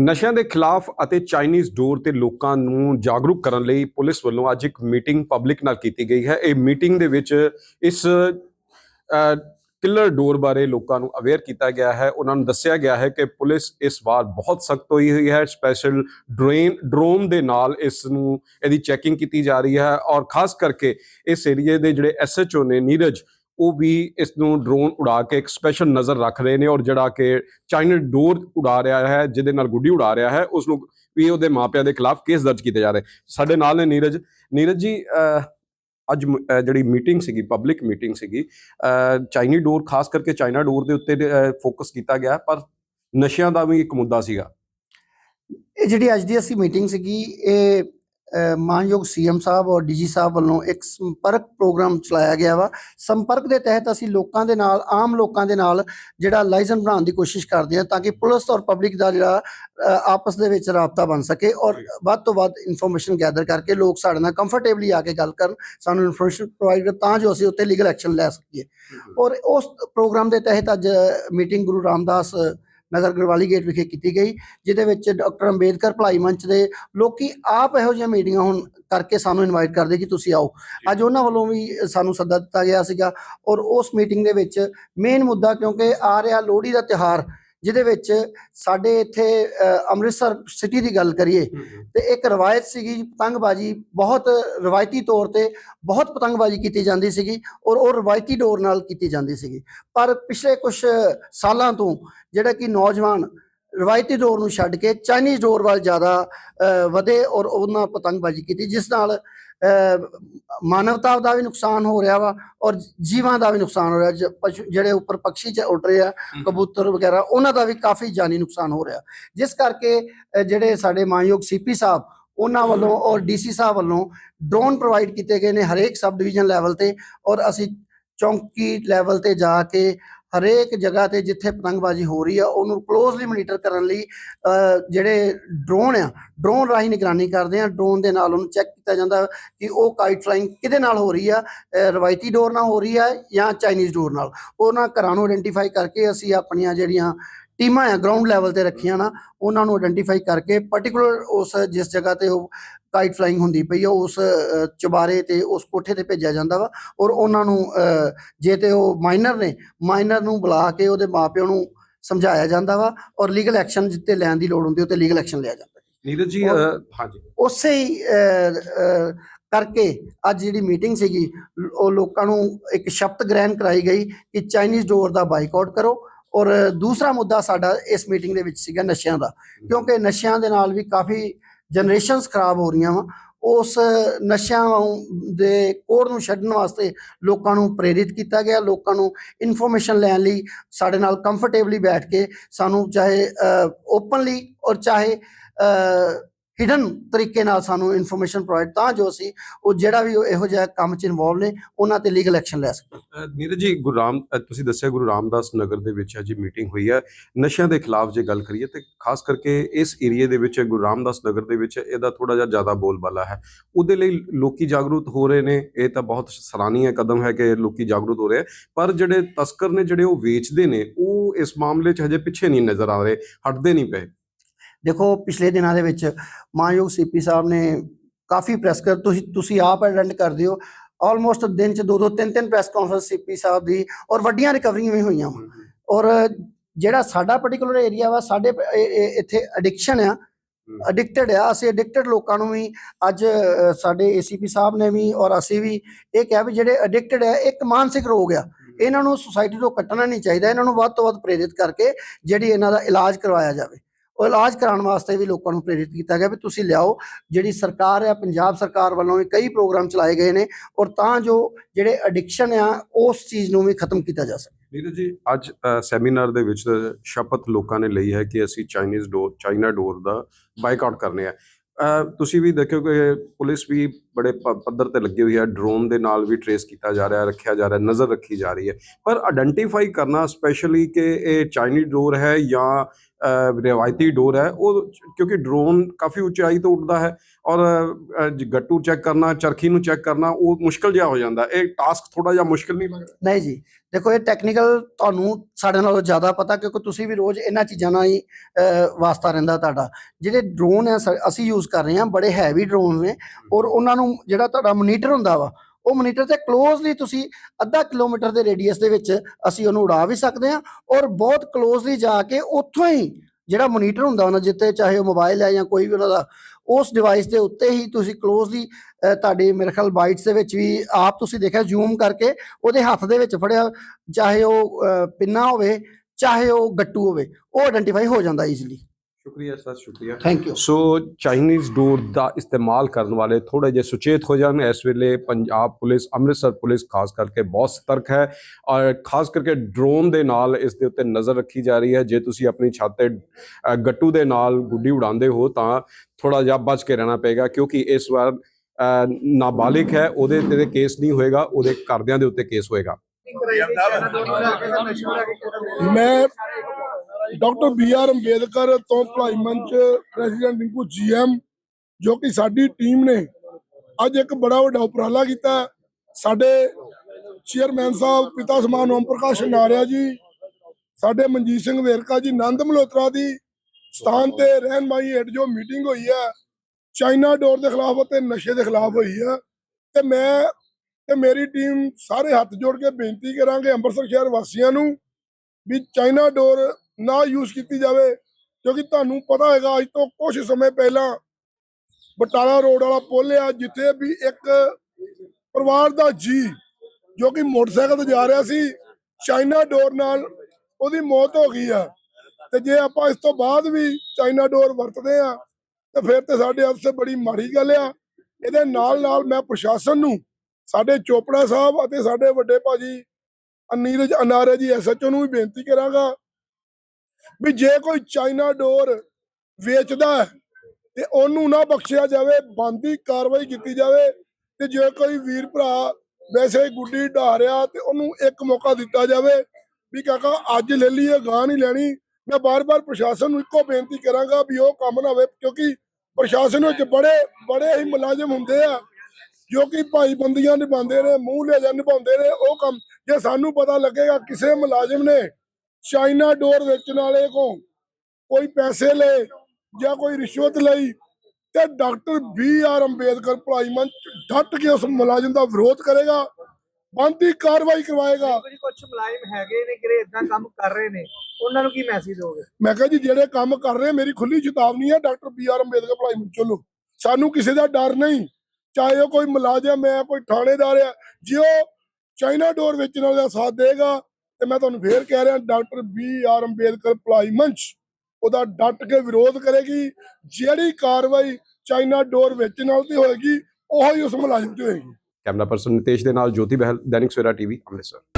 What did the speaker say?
ਨਸ਼ਿਆਂ ਦੇ ਖਿਲਾਫ ਅਤੇ ਚਾਈਨੀਜ਼ ਡੋਰ ਤੇ ਲੋਕਾਂ ਨੂੰ ਜਾਗਰੂਕ ਕਰਨ ਲਈ ਪੁਲਿਸ ਵੱਲੋਂ ਅੱਜ ਇੱਕ ਮੀਟਿੰਗ ਪਬਲਿਕ ਨਾਲ ਕੀਤੀ ਗਈ ਹੈ। ਇਹ ਮੀਟਿੰਗ ਦੇ ਵਿੱਚ ਇਸ ਕਿਲਰ ਡੋਰ ਬਾਰੇ ਲੋਕਾਂ ਨੂੰ ਅਵੇਅਰ ਕੀਤਾ ਗਿਆ ਹੈ। ਉਹਨਾਂ ਨੂੰ ਦੱਸਿਆ ਗਿਆ ਹੈ ਕਿ ਪੁਲਿਸ ਇਸ ਵਾਰ ਬਹੁਤ ਸਖਤ ਹੋਈ ਹੋਈ ਹੈ। ਸਪੈਸ਼ਲ ਡਰੇਨ, ਡਰੋਨ ਦੇ ਨਾਲ ਇਸ ਨੂੰ, ਇਹਦੀ ਚੈਕਿੰਗ ਕੀਤੀ ਜਾ ਰਹੀ ਹੈ ਔਰ ਖਾਸ ਕਰਕੇ ਇਸ ਏਰੀਏ ਦੇ ਜਿਹੜੇ ਐਸਐਚਓ ਨੇ, ਨੀਰਜ ਉਹ ਵੀ ਇਸ ਨੂੰ ਡਰੋਨ ਉਡਾ ਕੇ ਇੱਕ ਸਪੈਸ਼ਲ ਨਜ਼ਰ ਰੱਖ ਰਹੇ ਨੇ ਔਰ ਜਿਹੜਾ ਕਿ ਚਾਈਨਾ ਡੋਰ ਉਡਾ ਰਿਹਾ ਹੈ, ਜਿਹਦੇ ਨਾਲ ਗੁੱਡੀ ਉਡਾ ਰਿਹਾ ਹੈ, ਉਸ ਨੂੰ ਵੀ ਉਹਦੇ ਮਾਪਿਆਂ ਦੇ ਖਿਲਾਫ ਕੇਸ ਦਰਜ ਕੀਤੇ ਜਾ ਰਹੇ ਸਾਡੇ ਨਾਲ ਨੇ ਨੀਰਜ। ਨੀਰਜ ਜੀ ਅੱਜ ਜਿਹੜੀ ਮੀਟਿੰਗ ਸੀਗੀ ਪਬਲਿਕ ਮੀਟਿੰਗ ਸੀਗੀ ਚਾਈਨੀ ਡੋਰ ਖਾਸ ਕਰਕੇ ਚਾਈਨਾ ਡੋਰ ਦੇ ਉੱਤੇ ਫੋਕਸ ਕੀਤਾ ਗਿਆ, ਪਰ ਨਸ਼ਿਆਂ ਦਾ ਵੀ ਇੱਕ ਮੁੱਦਾ ਸੀਗਾ। ਇਹ ਜਿਹੜੀ ਅੱਜ ਦੀ ਅਸੀਂ ਮੀਟਿੰਗ ਸੀਗੀ, ਇਹ ਮਾਨਯੋਗ ਸੀਐਮ ਸਾਹਿਬ ਔਰ ਡੀਜੀ ਸਾਹਿਬ ਵੱਲੋਂ ਇੱਕ ਸੰਪਰਕ ਪ੍ਰੋਗਰਾਮ ਚਲਾਇਆ ਗਿਆ ਵਾ। ਸੰਪਰਕ ਦੇ ਤਹਿਤ ਅਸੀਂ ਲੋਕਾਂ ਦੇ ਨਾਲ ਆਮ ਲੋਕਾਂ ਦੇ ਨਾਲ ਜਿਹੜਾ ਲਾਇਸੈਂਸ ਬਣਾਉਣ ਦੀ ਕੋਸ਼ਿਸ਼ ਕਰਦੇ ਹਾਂ ਤਾਂ ਕਿ ਪੁਲਿਸ ਔਰ ਪਬਲਿਕ ਦਾ ਜਿਹੜਾ ਆਪਸ ਦੇ ਵਿੱਚ ਰਾਬਤਾ ਬਣ ਸਕੇ ਔਰ ਵੱਧ ਤੋਂ ਵੱਧ ਇਨਫੋਰਮੇਸ਼ਨ ਗੈਦਰ ਕਰਕੇ ਲੋਕ ਸਾਡੇ ਨਾਲ ਕੰਫਰਟੇਬਲੀ ਆ ਕੇ ਗੱਲ ਕਰਨ ਸਾਨੂੰ ਇਨਫੋਰਮੇਸ਼ਨ ਪ੍ਰੋਵਾਈਡ ਕਰਨ ਤਾਂ ਜੋ ਅਸੀਂ ਉੱਤੇ ਲੀਗਲ ਐਕਸ਼ਨ ਲੈ ਸਕੀਏ। ਔਰ ਉਸ ਪ੍ਰੋਗਰਾਮ ਦੇ ਤਹਿਤ ਅੱਜ ਮੀਟਿੰਗ ਗੁਰੂ ਰਾਮਦਾਸ ਨਗਰ ਗਰਵਾਲੀ ਗੇਟ ਵਿਖੇ ਕੀਤੀ ਗਈ ਜਿਹਦੇ ਵਿੱਚ ਡਾਕਟਰ ਅੰਬੇਦਕਰ ਭਲਾਈ ਮੰਚ ਦੇ ਲੋਕੀ ਆਪ ਇਹੋ ਜਿਹੀਆਂ ਮੀਟਿੰਗਾਂ ਹੁਣ ਕਰਕੇ ਸਾਨੂੰ ਇਨਵਾਈਟ ਕਰਦੇ ਕਿ ਤੁਸੀਂ ਆਓ। ਅੱਜ ਉਹਨਾਂ ਵੱਲੋਂ ਵੀ ਸਾਨੂੰ ਸੱਦਾ ਦਿੱਤਾ ਗਿਆ ਸੀਗਾ ਔਰ ਉਸ ਮੀਟਿੰਗ ਦੇ ਵਿੱਚ ਮੇਨ ਮੁੱਦਾ ਕਿਉਂਕਿ ਆ ਰਿਹਾ ਲੋਹੜੀ ਦਾ ਤਿਹਾਰ ਜਿਹਦੇ ਵਿੱਚ ਸਾਡੇ ਇੱਥੇ ਅੰਮ੍ਰਿਤਸਰ ਸਿਟੀ ਦੀ ਗੱਲ ਕਰੀਏ ਤੇ ਇੱਕ ਰਵਾਇਤ ਸੀਗੀ ਪਤੰਗਬਾਜ਼ੀ ਬਹੁਤ ਰਵਾਇਤੀ ਤੌਰ ਤੇ ਬਹੁਤ ਪਤੰਗਬਾਜ਼ੀ ਕੀਤੀ ਜਾਂਦੀ ਸੀਗੀ ਔਰ ਉਹ ਰਵਾਇਤੀ ਡੋਰ ਨਾਲ ਕੀਤੀ ਜਾਂਦੀ ਸੀਗੀ। ਪਰ ਪਿਛਲੇ ਕੁਝ ਸਾਲਾਂ ਤੋਂ ਜਿਹੜਾ ਕਿ ਨੌਜਵਾਨ ਰਵਾਇਤੀ ਡੋਰ ਨੂੰ ਛੱਡ ਕੇ ਚਾਈਨੀਜ਼ ਡੋਰ ਵੱਲ ਜ਼ਿਆਦਾ ਵਧੇ ਔਰ ਉਹਨਾਂ ਪਤੰਗਬਾਜ਼ੀ ਕੀਤੀ ਜਿਸ ਨਾਲ ਮਾਨਵਤਾ ਦਾ ਵੀ ਨੁਕਸਾਨ ਹੋ ਰਿਹਾ ਵਾ ਔਰ ਜੀਵਾਂ ਦਾ ਵੀ ਨੁਕਸਾਨ ਹੋ ਰਿਹਾ। ਜਿਹੜੇ ਉੱਪਰ ਪੰਛੀ ਚ ਉੱਡ ਰਹੇ ਆ ਕਬੂਤਰ ਵਗੈਰਾ ਉਹਨਾਂ ਦਾ ਵੀ ਕਾਫੀ ਜਾਨੀ ਨੁਕਸਾਨ ਹੋ ਰਿਹਾ। ਜਿਸ ਕਰਕੇ ਜਿਹੜੇ ਸਾਡੇ ਮਾਨਯੋਗ ਸੀਪੀ ਸਾਹਿਬ ਉਹਨਾਂ ਵੱਲੋਂ ਔਰ ਡੀਸੀ ਸਾਹਿਬ ਵੱਲੋਂ ਡਰੋਨ ਪ੍ਰੋਵਾਈਡ ਕੀਤੇ ਗਏ ਨੇ ਹਰੇਕ ਸਬ ਡਿਵੀਜ਼ਨ ਲੈਵਲ ਤੇ ਔਰ ਅਸੀਂ ਚੌਂਕੀ ਲੈਵਲ ਤੇ ਜਾ ਕੇ ਹਰੇਕ ਜਗ੍ਹਾ ਤੇ ਜਿੱਥੇ ਪਤੰਗਬਾਜ਼ੀ ਹੋ ਰਹੀ ਆ, ਉਹਨੂੰ ਕਲੋਜ਼ਲੀ ਮੋਨੀਟਰ ਕਰਨ ਲਈ ਜਿਹੜੇ ਡਰੋਨ ਆ ਡਰੋਨ ਰਾਹੀਂ ਨਿਗਰਾਨੀ ਕਰਦੇ ਆ ਡਰੋਨ ਦੇ ਨਾਲ ਉਹਨੂੰ ਚੈੱਕ ਕੀਤਾ ਜਾਂਦਾ ਕਿ ਉਹ ਕਾਈਟ ਫਲਾਈਂਗ ਕਿਹਦੇ ਨਾਲ ਹੋ ਰਹੀ ਆ ਰਵਾਇਤੀ ਡੋਰ ਨਾਲ ਹੋ ਰਹੀ ਆ ਜਾਂ ਚਾਈਨੀਜ਼ ਡੋਰ ਨਾਲ। ਉਹਨਾਂ ਘਰਾਂ ਨੂੰ ਆਇਡੈਂਟੀਫਾਈ ਕਰਕੇ ਅਸੀਂ ਆਪਣੀਆਂ ਜਿਹੜੀਆਂ ਟੀਮਾਂ ਆ ਗਰਾਊਂਡ ਲੈਵਲ ਤੇ ਰੱਖੀਆਂ ਨਾ, ਉਹਨਾਂ ਨੂੰ ਆਇਡੈਂਟੀਫਾਈ ਕਰਕੇ ਪਾਰਟਿਕੂਲਰ ਉਸ, ਜਿਸ ਜਗ੍ਹਾ ਤੇ ਉਹ ਕਾਈਟ ਫਲਾਈਂਗ ਹੁੰਦੀ ਪਈ ਆ ਉਸ ਚੁਬਾਰੇ ਤੇ ਉਸ ਕੋਠੇ ਤੇ ਭੇਜਿਆ ਜਾਂਦਾ ਵਾ ਔਰ ਉਹਨਾਂ ਨੂੰ ਜੇ ਤੇ ਉਹ ਮਾਈਨਰ ਨੇ ਮਾਈਨਰ ਨੂੰ ਬੁਲਾ ਕੇ ਉਹਦੇ ਮਾਪਿਆਂ ਨੂੰ ਸਮਝਾਇਆ ਜਾਂਦਾ ਵਾ ਔਰ ਲੀਗਲ ਐਕਸ਼ਨ ਜਿੱਤੇ ਲੈਣ ਦੀ ਲੋੜ ਹੁੰਦੀ ਉੱਤੇ ਲੀਗਲ ਐਕਸ਼ਨ ਲਿਆ ਜਾਂਦਾ। ਨੀਰਜ ਜੀ ਹਾਂਜੀ। ਉਸੇ ਹੀ ਕਰਕੇ ਅੱਜ ਜਿਹੜੀ ਮੀਟਿੰਗ ਸੀਗੀ ਉਹ ਲੋਕਾਂ ਨੂੰ ਇੱਕ ਸ਼ਬਦ ਗ੍ਰਹਿਣ ਕਰਾਈ ਗਈ ਕਿ ਚਾਈਨੀਜ਼ ਡੋਰ ਦਾ ਬਾਈਕਾਟ ਕਰੋ ਔਰ ਦੂਸਰਾ ਮੁੱਦਾ ਸਾਡਾ ਇਸ ਮੀਟਿੰਗ ਦੇ ਵਿੱਚ ਸੀਗਾ ਨਸ਼ਿਆਂ ਦਾ ਕਿਉਂਕਿ ਨਸ਼ਿਆਂ ਦੇ ਨਾਲ ਵੀ ਕਾਫੀ ਜਨਰੇਸ਼ਨਸ ਖਰਾਬ ਹੋ ਰਹੀਆਂ ਵਾ, ਉਸ ਨਸ਼ਿਆਂ ਦੇ ਕੋੜ ਨੂੰ ਛੱਡਣ ਵਾਸਤੇ ਲੋਕਾਂ ਨੂੰ ਪ੍ਰੇਰਿਤ ਕੀਤਾ ਗਿਆ, ਲੋਕਾਂ ਨੂੰ ਇਨਫੋਰਮੇਸ਼ਨ ਲੈਣ ਲਈ ਸਾਡੇ ਨਾਲ ਕੰਫਰਟੇਬਲੀ ਬੈਠ ਕੇ ਸਾਨੂੰ ਚਾਹੇ ਓਪਨਲੀ ਔਰ ਚਾਹੇ ਹਿਡਨ ਤਰੀਕੇ ਨਾਲ ਸਾਨੂੰ ਇਨਫੋਰਮੇਸ਼ਨ ਪ੍ਰੋਵਾਈਡ ਤਾਂ ਜੋ ਅਸੀਂ ਉਹ ਜਿਹੜਾ ਵੀ ਉਹ ਇਹੋ ਜਿਹਾ ਕੰਮ 'ਚ ਇਨਵੋਲਵ ਨੇ, ਉਹਨਾਂ ਤੇ ਲੀਗਲ ਐਕਸ਼ਨ ਲੈ ਸਕੀਏ। ਨੀਰਜ ਜੀ, ਗੁਰੂ ਰਾਮ ਤੁਸੀਂ ਦੱਸਿਆ ਗੁਰੂ ਰਾਮਦਾਸ ਨਗਰ ਦੇ ਵਿੱਚ ਅੱਜ ਮੀਟਿੰਗ ਹੋਈ ਹੈ ਨਸ਼ਿਆਂ ਦੇ ਖਿਲਾਫ ਜੇ ਗੱਲ ਕਰੀਏ ਤੇ ਖਾਸ ਕਰਕੇ ਇਸ ਏਰੀਏ ਦੇ ਵਿੱਚ ਗੁਰੂ ਰਾਮਦਾਸ ਨਗਰ ਦੇ ਵਿੱਚ ਇਹਦਾ ਥੋੜਾ ਜਿਹਾ ਜ਼ਿਆਦਾ ਬੋਲਬਾਲਾ ਹੈ। ਉਹਦੇ ਲਈ ਲੋਕੀ ਜਾਗਰੂਕ ਹੋ ਰਹੇ ਨੇ, ਇਹ ਤਾਂ ਬਹੁਤ ਸਰਾਹਨੀय ਕਦਮ ਹੈ ਕਿ ਲੋਕੀ ਜਾਗਰੂਕ ਹੋ ਰਹੇ ਹੈ ਪਰ ਜਿਹੜੇ ਤਸਕਰ ਨੇ, ਜਿਹੜੇ ਉਹ ਵੇਚਦੇ ਨੇ, ਉਹ ਇਸ ਮਾਮਲੇ 'ਚ ਹਜੇ ਪਿੱਛੇ ਨਹੀਂ ਨਜ਼ਰ ਆ ਰਹੇ, ਹਟਦੇ ਨਹੀਂ ਪਏ। ਦੇਖੋ ਪਿਛਲੇ ਦਿਨਾਂ ਦੇ ਵਿੱਚ ਮਾਨਯੋਗ ਸੀਪੀ ਸਾਹਿਬ ਨੇ ਕਾਫੀ ਪ੍ਰੈਸ ਕਰ ਤੁਸੀਂ ਤੁਸੀਂ ਆਪ ਅਟੈਂਡ ਕਰਦੇ ਹੋ ਆਲਮੋਸਟ ਦਿਨ ਚ ਦੋ ਦੋ ਤਿੰਨ ਤਿੰਨ ਪ੍ਰੈਸ ਕਾਨਫਰੰਸ ਸੀਪੀ ਸਾਹਿਬ ਦੀ ਔਰ ਵੱਡੀਆਂ ਰਿਕਵਰੀਆਂ ਵੀ ਹੋਈਆਂ ਵਾ। ਔਰ ਜਿਹੜਾ ਸਾਡਾ ਪਾਰਟਿਕੂਲਰ ਏਰੀਆ ਵਾ ਸਾਡੇ ਇੱਥੇ ਐਡਿਕਸ਼ਨ ਆ ਐਡਿਕਟਡ ਆ ਅਸੀਂ ਐਡਿਕਟਡ ਲੋਕਾਂ ਨੂੰ ਵੀ ਅੱਜ ਸਾਡੇ ਏਸੀਪੀ ਸਾਹਿਬ ਨੇ ਵੀ ਔਰ ਅਸੀਂ ਵੀ ਇਹ ਕਿਹਾ ਵੀ ਜਿਹੜੇ ਐਡਿਕਟਡ ਆ ਇੱਕ ਮਾਨਸਿਕ ਰੋਗ ਆ। ਇਹਨਾਂ ਨੂੰ ਸੁਸਾਇਟੀ ਤੋਂ ਕੱਟਣਾ ਨਹੀਂ ਚਾਹੀਦਾ ਇਹਨਾਂ ਨੂੰ ਵੱਧ ਤੋਂ ਵੱਧ ਪ੍ਰੇਰਿਤ ਕਰਕੇ ਜਿਹੜੀ ਇਹਨਾਂ ਦਾ ਇਲਾਜ ਕਰਵਾਇਆ ਜਾਵੇ। ਉਹ ਇਲਾਜ ਕਰਾਉਣ ਵਾਸਤੇ ਵੀ ਲੋਕਾਂ ਨੂੰ ਪ੍ਰੇਰਿਤ ਕੀਤਾ ਗਿਆ ਵੀ ਤੁਸੀਂ ਲਿਆਓ। ਜਿਹੜੀ ਸਰਕਾਰ ਆ, ਪੰਜਾਬ ਸਰਕਾਰ ਵੱਲੋਂ ਵੀ ਕਈ ਪ੍ਰੋਗਰਾਮ ਚਲਾਏ ਗਏ ਨੇ ਔਰ ਤਾਂ ਜੋ ਜਿਹੜੇ ਐਡਿਕਸ਼ਨ ਆ, ਉਸ ਚੀਜ਼ ਨੂੰ ਵੀ ਖਤਮ ਕੀਤਾ ਜਾ ਸਕੇ। ਨੀਰਜ ਜੀ, ਅੱਜ ਸੈਮੀਨਾਰ ਦੇ ਵਿੱਚ ਸ਼ਪਥ ਲੋਕਾਂ ਨੇ ਲਈ ਹੈ ਕਿ ਅਸੀਂ ਚਾਈਨੀਜ਼ ਡੋਰ, ਚਾਈਨਾ ਡੋਰ ਦਾ ਬਾਈਕਾਟ ਕਰਨੇ ਆ। ਤੁਸੀਂ ਵੀ ਦੇਖਿਓ ਕਿ ਪੁਲਿਸ ਵੀ ਬੜੇ ਪ- ਪੱਧਰ ਤੇ ਲੱਗੀ ਹੋਈ ਹੈ ਡਰੋਨ ਦੇ ਨਾਲ ਵੀ ਟਰੇਸ ਕੀਤਾ ਜਾ ਰਿਹਾ ਰੱਖਿਆ ਜਾ ਰਿਹਾ ਨਜ਼ਰ ਰੱਖੀ ਜਾ ਰਹੀ ਹੈ। ਪਰ ਆਇਡੈਂਟੀਫਾਈ ਕਰਨਾ ਸਪੈਸ਼ਲੀ ਕਿ ਇਹ ਚਾਈਨੀਜ਼ ਡੋਰ ਹੈ ਜਾਂ ਅ, ਰਿਵਾਇਤੀ ਡੋਰ ਹੈ ਉਹ ਕਿਉਂਕਿ ਡਰੋਨ ਕਾਫੀ ਉਚਾਈ ਤੋਂ ਉੱਡਦਾ ਹੈ ਔਰ ਗੱਟੂ ਚੈੱਕ ਕਰਨਾ ਚਰਖੀ ਨੂੰ ਚੈੱਕ ਕਰਨਾ ਉਹ ਮੁਸ਼ਕਲ ਜਿਹਾ ਹੋ ਜਾਂਦਾ। ਇਹ ਟਾਸਕ ਥੋੜਾ ਜਿਹਾ ਮੁਸ਼ਕਲ ਨਹੀਂ ਲੱਗਦਾ। ਨਹੀਂ ਜੀ ਦੇਖੋ ਇਹ ਟੈਕਨੀਕਲ ਤੁਹਾਨੂੰ ਸਾਡੇ ਨਾਲੋਂ ਜ਼ਿਆਦਾ ਪਤਾ ਕਿਉਂਕਿ ਤੁਸੀਂ ਵੀ ਰੋਜ਼ ਇਹਨਾਂ ਚੀਜ਼ਾਂ ਨਾਲ ਹੀ ਵਾਸਤਾ ਰਹਿੰਦਾ ਤੁਹਾਡਾ। ਜਿਹੜੇ ਡਰੋਨ ਆ ਅਸੀਂ ਯੂਜ਼ ਕਰ ਰਹੇ ਹਾਂ ਬੜੇ ਹੈਵੀ ਡਰੋਨ ਨੇ ਔਰ ਉਹਨਾਂ ਨੂੰ ਨੂੰ ਜਿਹੜਾ ਤੁਹਾਡਾ ਮੋਨੀਟਰ ਹੁੰਦਾ ਵਾ, ਉਹ ਮੋਨੀਟਰ ਤੇ ਕਲੋਜ਼ਲੀ ਤੁਸੀਂ ਅੱਧਾ ਕਿਲੋਮੀਟਰ ਦੇ ਰੇਡੀਅਸ ਦੇ ਵਿੱਚ ਅਸੀਂ ਉਹਨੂੰ ਉਡਾ ਵੀ ਸਕਦੇ ਹਾਂ ਔਰ ਬਹੁਤ ਕਲੋਜ਼ਲੀ ਜਾ ਕੇ ਉੱਥੋਂ ਹੀ ਜਿਹੜਾ ਮੋਨੀਟਰ ਹੁੰਦਾ ਉਹਨਾਂ ਜਿੱਤੇ ਚਾਹੇ ਉਹ ਮੋਬਾਈਲ ਹੈ ਜਾਂ ਕੋਈ ਵੀ ਉਹਨਾਂ ਦਾ, ਉਸ ਡਿਵਾਈਸ ਦੇ ਉੱਤੇ ਹੀ ਤੁਸੀਂ ਕਲੋਜ਼ਲੀ ਤੁਹਾਡੇ ਮੇਰੇ ਖਿਆਲ ਬਾਈਟਸ ਦੇ ਵਿੱਚ ਵੀ ਆਪ ਤੁਸੀਂ ਦੇਖਿਆ ਜ਼ੂਮ ਕਰਕੇ ਉਹਦੇ ਹੱਥ ਦੇ ਵਿੱਚ ਫੜਿਆ ਚਾਹੇ ਉਹ ਪਿੰਨਾ ਹੋਵੇ, ਚਾਹੇ ਉਹ ਗੱਟੂ ਹੋਵੇ, ਉਹ ਆਈਡੈਂਟੀਫਾਈ ਹੋ ਜਾਂਦਾ ਈਜ਼ੀਲੀ ਸ਼ੁਕਰੀਆ ਸਰ ਸ਼ੁਕਰੀਆ। ਥੈਂਕ ਯੂ ਸੋ ਚਾਈਨੀਜ਼ ਡੋਰ ਦਾ ਇਸਤੇਮਾਲ ਕਰਨ ਵਾਲੇ ਥੋੜੇ ਜਿਹਾ ਸੁਚੇਤ ਹੋ ਜਾਣ। ਇਸ ਵੇਲੇ ਪੰਜਾਬ ਪੁਲਿਸ ਅੰਮ੍ਰਿਤਸਰ ਪੁਲਿਸ ਖਾਸ ਕਰਕੇ ਬਹੁਤ ਸਤਰਕ ਹੈ। ਔਰ ਖਾਸ ਕਰਕੇ ਡਰੋਨ ਦੇ ਨਾਲ ਇਸ ਦੇ ਉੱਤੇ ਨਜ਼ਰ ਰੱਖੀ ਜਾ ਰਹੀ ਹੈ। ਜੇ ਤੁਸੀਂ ਆਪਣੀ ਛੱਤ ਤੇ ਗੱਟੂ ਦੇ ਨਾਲ ਗੁੱਡੀ ਉਡਾਉਂਦੇ ਹੋ ਤਾਂ ਥੋੜਾ ਜਿਹਾ ਬਚ ਕੇ ਰਹਿਣਾ ਪਏਗਾ ਕਿਉਂਕਿ ਇਸ ਵਾਰ ਨਾਬਾਲਿਗ ਹੈ। ਉਹਦੇ ਤੇ ਕੇਸ ਨਹੀਂ ਹੋਏਗਾ ਉਹਦੇ ਘਰਦਿਆਂ ਦੇ ਉੱਤੇ ਕੇਸ ਹੋਏਗਾ। ਮੈਂ ਡਾਕਟਰ ਬੀ ਆਰ ਅੰਬੇਦਕਰ ਤੋਂ ਭਲਾਈ ਮੰਚ ਪ੍ਰੈਜ਼ੀਡੈਂਟ ਰਿੰਕੂ ਜੀਐਮ, ਜੋ ਕਿ ਸਾਡੀ ਟੀਮ ਨੇ ਅੱਜ ਇੱਕ ਬੜਾ ਵੱਡਾ ਉਪਰਾਲਾ ਕੀਤਾ। ਸਾਡੇ ਚੇਅਰਮੈਨ ਸਾਹਿਬ ਪਿਤਾ ਸਮਾਨ ਓਮ ਪ੍ਰਕਾਸ਼ ਨਾਰਿਆ ਜੀ, ਸਾਡੇ ਮਨਜੀਤ ਸਿੰਘ ਵੇਰਕਾ ਜੀ, ਨੰਦ ਮਲਹੋਤਰਾ ਦੀ ਸਥਾਨ ਤੇ ਰਹਿਨਮਾਈ ਹੇਠ ਜੋ ਮੀਟਿੰਗ ਹੋਈ ਹੈ, ਚਾਈਨਾ ਡੋਰ ਦੇ ਖਿਲਾਫ ਅਤੇ ਨਸ਼ੇ ਦੇ ਖਿਲਾਫ ਹੋਈ ਹੈ। ਤੇ ਮੈਂ ਤੇ ਮੇਰੀ ਟੀਮ ਸਾਰੇ ਹੱਥ ਜੋੜ ਕੇ ਬੇਨਤੀ ਕਰਾਂਗੇ ਅੰਮ੍ਰਿਤਸਰ ਸ਼ਹਿਰ ਵਾਸੀਆਂ ਨੂੰ ਵੀ ਚਾਈਨਾ ਡੋਰ ਨਾ ਯੂਜ਼ ਕੀਤੀ ਜਾਵੇ, ਕਿਉਂਕਿ ਤੁਹਾਨੂੰ ਪਤਾ ਹੈਗਾ ਅੱਜ ਤੋਂ ਕੁਝ ਸਮੇਂ ਪਹਿਲਾਂ ਬਟਾਲਾ ਰੋਡ ਵਾਲਾ ਪੁਲ ਆ, ਜਿੱਥੇ ਵੀ ਇੱਕ ਪਰਿਵਾਰ ਦਾ ਜੀ ਜੋ ਕਿ ਮੋਟਰਸਾਈਕਲ ਤੇ ਜਾ ਰਿਹਾ ਸੀ, ਚਾਈਨਾ ਡੋਰ ਨਾਲ ਉਹਦੀ ਮੌਤ ਹੋ ਗਈ ਆ। ਤੇ ਜੇ ਆਪਾਂ ਇਸ ਤੋਂ ਬਾਅਦ ਵੀ ਚਾਈਨਾ ਡੋਰ ਵਰਤਦੇ ਆ, ਤੇ ਫਿਰ ਤੇ ਸਾਡੇ ਵਾਸਤੇ ਬੜੀ ਮਾੜੀ ਗੱਲ ਆ। ਇਹਦੇ ਨਾਲ ਨਾਲ ਮੈਂ ਪ੍ਰਸ਼ਾਸਨ ਨੂੰ, ਸਾਡੇ ਚੋਪੜਾ ਸਾਹਿਬ ਅਤੇ ਸਾਡੇ ਵੱਡੇ ਭਾਜੀ ਅਨੀਰਜ ਅਨਾਰੇ ਜੀ ਐਸਐਚਓ ਨੂੰ ਵੀ ਬੇਨਤੀ ਕਰਾਂਗਾ ਵੀ ਜੇ ਕੋਈ ਚਾਈਨਾ ਡੋਰ ਵੇਚਦਾ ਹੈ ਤੇ ਉਹਨੂੰ ਨਾ ਬਖਸ਼ਿਆ ਜਾਵੇ ਬੰਦੀ ਕਾਰਵਾਈ ਕੀਤੀ ਜਾਵੇ ਤੇ ਜੇ ਕੋਈ ਵੀਰ ਭਰਾ ਵੈਸੇ ਗੁੱਡੀ ਢਾ ਰਿਹਾ ਤੇ ਉਹਨੂੰ ਇੱਕ ਮੌਕਾ ਦਿੱਤਾ ਜਾਵੇ ਵੀ ਕਾਕਾ ਅੱਜ ਲੈ ਲਈਏ ਗਾਂ ਨਹੀਂ ਲੈਣੀ। ਮੈਂ ਬਾਰ-ਬਾਰ ਪ੍ਰਸ਼ਾਸਨ ਨੂੰ ਇੱਕੋ ਬੇਨਤੀ ਕਰਾਂਗਾ ਵੀ ਉਹ ਕੰਮ ਨਾ ਹੋਵੇ, ਕਿਉਂਕਿ ਪ੍ਰਸ਼ਾਸਨ ਵਿੱਚ ਬੜੇ ਬੜੇ ਹੀ ਮੁਲਾਜ਼ਮ ਹੁੰਦੇ ਆ, ਜੋ ਕਿ ਭਾਈ ਬੰਦੀਆਂ ਨਿਭਾਉਂਦੇ ਨੇ, ਮੂੰਹ ਲੈ ਜਾਂ ਨਿਭਾਉਂਦੇ ਨੇ, ਉਹ ਕੰਮ, ਜੇ ਸਾਨੂੰ ਪਤਾ ਲੱਗੇਗਾ ਕਿਸੇ ਮੁਲਾਜ਼ਮ ਨੇ ਚਾਈਨਾ ਡੋਰ ਵੇਚਣ ਵਾਲੇ ਕੋ ਕੋਈ ਪੈਸੇ ਲਏ ਜਾਂ ਕੋਈ ਰਿਸ਼ਵਤ ਲਈ ਤੇ ਡਾਕਟਰ ਬੀ ਆਰ ਅੰਬੇਦਕਰ ਭਲਾਈ ਮੰਚ ਡਟ ਕੇ ਉਸ ਮੁਲਾਜ਼ਮ ਦਾ ਵਿਰੋਧ ਕਰੇਗਾ ਬੰਦੀ ਕਾਰਵਾਈ ਕਰਵਾਏਗਾ। ਕੁਝ ਮੁਲਾਜ਼ਮ ਹੈਗੇ ਨੇ ਜਿਹੜੇ ਇਦਾਂ ਕੰਮ ਕਰ ਰਹੇ ਨੇ ਉਹਨਾਂ ਨੂੰ ਕੀ ਮੈਸੇਜ ਦੋਗੇ ਮੈਂ ਕਿਹਾ ਜੀ ਜਿਹੜੇ ਕੰਮ ਕਰ ਰਹੇ ਮੇਰੀ ਖੁੱਲੀ ਚੇਤਾਵਨੀ ਹੈ ਡਾਕਟਰ ਬੀ ਆਰ ਅੰਬੇਦਕਰ ਭਲਾਈ ਮੰਚ ਵੱਲੋਂ। ਸਾਨੂੰ ਕਿਸੇ ਦਾ ਡਰ ਨਹੀਂ ਚਾਹੇ ਉਹ ਕੋਈ ਮੁਲਾਜ਼ਮ ਹੈ ਕੋਈ ਥਾਣੇਦਾਰ ਹੈ ਜੇ ਉਹ ਚਾਈਨਾ ਡੋਰ ਵੇਚਣ ਵਾਲੇ ਦਾ ਸਾਥ ਦੇਗਾ ਤੇ ਮੈਂ ਤੁਹਾਨੂੰ ਫੇਰ ਕਹਿ ਰਿਹਾ, ਡਾਕਟਰ ਬੀ ਆਰ ਅੰਬੇਦਕਰ ਭਲਾਈ ਮੰਚ, ਉਹਦਾ ਡਟ ਕੇ ਵਿਰੋਧ ਕਰੇਗੀ। ਜਿਹੜੀ ਕਾਰਵਾਈ ਚਾਈਨਾ ਡੋਰ ਵਿੱਚ ਨਾਲ ਤੇ ਹੋਏਗੀ, ਉਹ ਹੀ ਉਸ ਮੁਲਾਜ਼ਮ ਤੇ ਹੋਏਗੀ। ਕੈਮਰਾ ਪਰਸਨ ਨਿਤੇਸ਼ ਦੇ ਨਾਲ ਜੋਤੀ ਬਹਿਲ, ਦੈਨਿਕ ਸਵੇਰਾ ਟੀਵੀ, ਅੰਮ੍ਰਿਤਸਰ।